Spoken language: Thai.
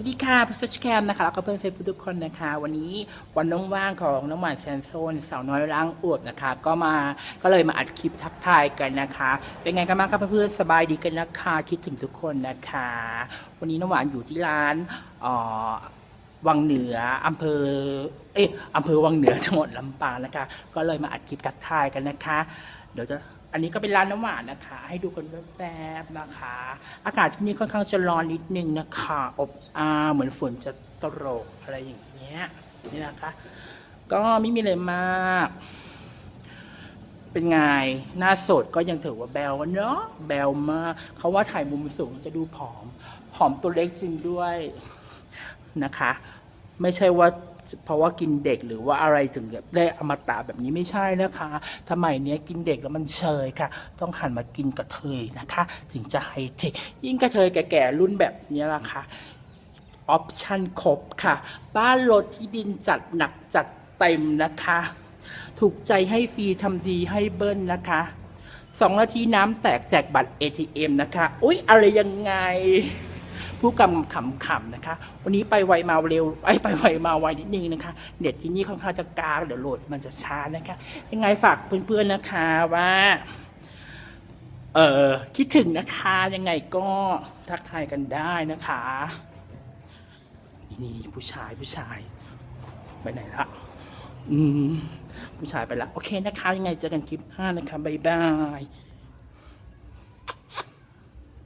วัสดีค่ะพิสชแคมนะคะแล้วก็เพื่อนเฟซบุ๊กทุกคนนะคะ วันนี้วันน้องว่างของน้องหวานแซนโซนสาวน้อยล้างอวบนะคะ ก็มาก็เลยมาอัดคลิปทักทายกันนะคะ เป็นไงกันบ้างครับเพื่อนๆสบายดีกันนะคะคิดถึงทุกคนนะคะ วันนี้น้องหวานอยู่ที่ร้านออวังเหนืออำเภอเอ๊ะอำเภอวังเหนือจังหวัดลำปางนะคะ ก็เลยมาอัดคลิปทักทายกันนะคะ เดี๋ยวจะ อันนี้ก็เป็นร้านน้ำหวานนะคะ ให้ดูกันแวบๆนะคะ อากาศที่นี่ค่อนข้างจะร้อนนิดนึงนะคะ อบอ้าวเหมือนฝนจะตกอะไรอย่างเงี้ยนี่นะคะ ก็ไม่มีอะไรมาก เป็นไงหน้าสดก็ยังถือว่าแบลเนาะแบลมากเขาว่าถ่ายมุมสูงจะดูผอม ผอมตัวเล็กจริงด้วยนะคะ ไม่ใช่ว่า เพราะว่ากินเด็กหรือว่าอะไรถึงแบบได้อมตะแบบนี้ไม่ใช่นะคะทำไมเนี้ยกินเด็กแล้วมันเชยค่ะ ต้องหันมากินกระเทยนะคะ ถึงจะไฮเทคยิ่งกระเทยแก่ๆรุ่นแบบนี้ละค่ะออปชั่นครบค่ะ บ้านรถที่ดินจัดหนักจัดเต็มนะคะ ถูกใจให้ฟรีทำดีให้เบิ้ลนะคะสองนาทีน้ำแตกแจกบัตร ATM นะคะ อุ๊ย อะไรยังไง ผู้กำขำๆนะคะ วันนี้ไปไวมาเร็วไอไปไวมาไวนิดนึงนะคะ เน็ตที่นี่ค่อนข้างจะกากเดี๋ยวโหลดมันจะช้านะคะ ยังไงฝากเพื่อนๆนะคะว่าเออคิดถึงนะคะยังไงก็ทักทายกันได้นะคะ นี่ผู้ชายผู้ชาย ไปไหนละอืมผู้ชายไปละโอเคนะคะ ยังไงเจอกันคลิปหน้านะคะ บ๊ายบาย